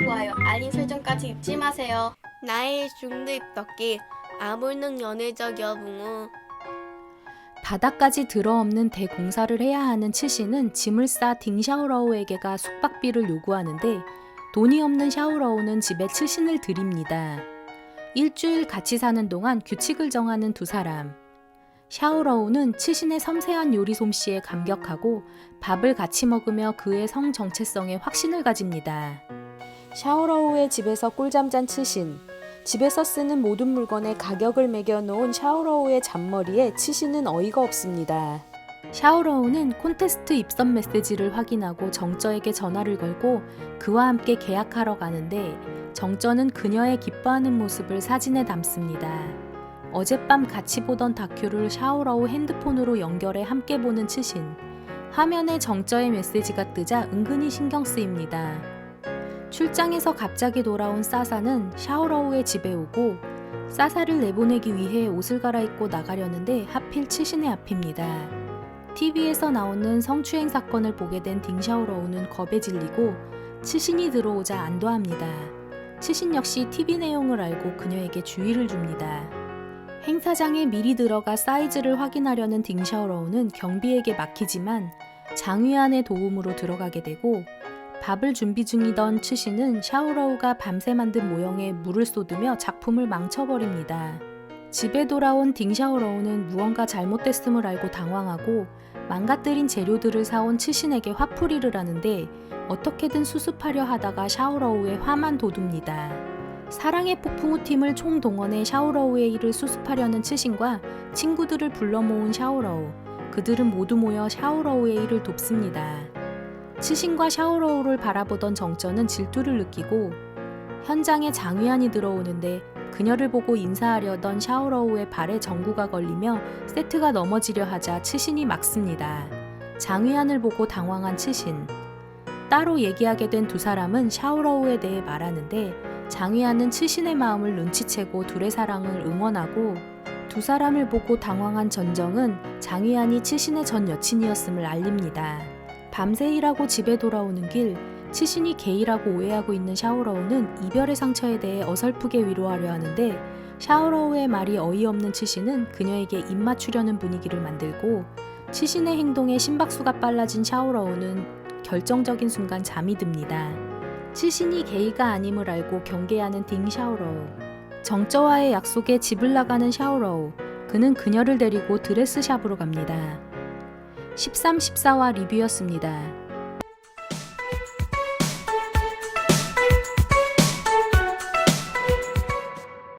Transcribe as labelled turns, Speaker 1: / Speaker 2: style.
Speaker 1: 좋아요, 알림 설정까지 잊지 마세요.
Speaker 2: 나의 중도 입덕기 아물능 연애적 여붕우
Speaker 3: 바닥까지 들어없는 대공사를 해야 하는 츠신은 짐을 싸 딩샤오라오에게가 숙박비를 요구하는데 돈이 없는 샤오라오는 집에 츠신을 드립니다. 일주일 같이 사는 동안 규칙을 정하는 두 사람. 샤오라오는 츠신의 섬세한 요리 솜씨에 감격하고 밥을 같이 먹으며 그의 성 정체성에 확신을 가집니다. 샤오라오의 집에서 꿀잠 잔 츠신. 집에서 쓰는 모든 물건에 가격을 매겨 놓은 샤오러우의 잔머리에 치시는 어이가 없습니다. 샤오러우는 콘테스트 입선 메시지를 확인하고 정저에게 전화를 걸고 그와 함께 계약하러 가는데 정저는 그녀의 기뻐하는 모습을 사진에 담습니다. 어젯밤 같이 보던 다큐를 샤오러우 핸드폰으로 연결해 함께 보는 치신. 화면에 정저의 메시지가 뜨자 은근히 신경 쓰입니다. 출장에서 갑자기 돌아온 사사는 샤오러우의 집에 오고 사사를 내보내기 위해 옷을 갈아입고 나가려는데 하필 치신의 앞입니다. TV에서 나오는 성추행 사건을 보게 된 딩샤오러우는 겁에 질리고 치신이 들어오자 안도합니다. 치신 역시 TV 내용을 알고 그녀에게 주의를 줍니다. 행사장에 미리 들어가 사이즈를 확인하려는 딩샤오러우는 경비에게 막히지만 장위안의 도움으로 들어가게 되고 밥을 준비 중이던 츠시는 샤오러우가 밤새 만든 모형에 물을 쏟으며 작품을 망쳐버립니다. 집에 돌아온 딩샤오러우는 무언가 잘못됐음을 알고 당황하고 망가뜨린 재료들을 사온 츠신에게 화풀이를 하는데 어떻게든 수습하려 하다가 샤오러우의 화만 돋웁니다. 사랑의 폭풍 후 팀을 총동원해 샤오러우의 일을 수습하려는 츠신과 친구들을 불러 모은 샤오러우. 그들은 모두 모여 샤오러우의 일을 돕습니다. 치신과 샤오러우를 바라보던 정전은 질투를 느끼고 현장에 장위안이 들어오는데 그녀를 보고 인사하려던 샤오러우의 발에 전구가 걸리며 세트가 넘어지려 하자 치신이 막습니다. 장위안을 보고 당황한 치신. 따로 얘기하게 된 두 사람은 샤오러우에 대해 말하는데 장위안은 치신의 마음을 눈치채고 둘의 사랑을 응원하고 두 사람을 보고 당황한 전정은 장위안이 치신의 전 여친이었음을 알립니다. 밤새 일하고 집에 돌아오는 길 치신이 게이라고 오해하고 있는 샤오러우는 이별의 상처에 대해 어설프게 위로하려 하는데 샤오러우의 말이 어이없는 치신은 그녀에게 입 맞추려는 분위기를 만들고 치신의 행동에 심박수가 빨라진 샤오러우는 결정적인 순간 잠이 듭니다. 치신이 게이가 아님을 알고 경계하는 딩 샤오러우 정저와의 약속에 집을 나가는 샤오러우 그는 그녀를 데리고 드레스샵으로 갑니다. 13, 14화 리뷰였습니다.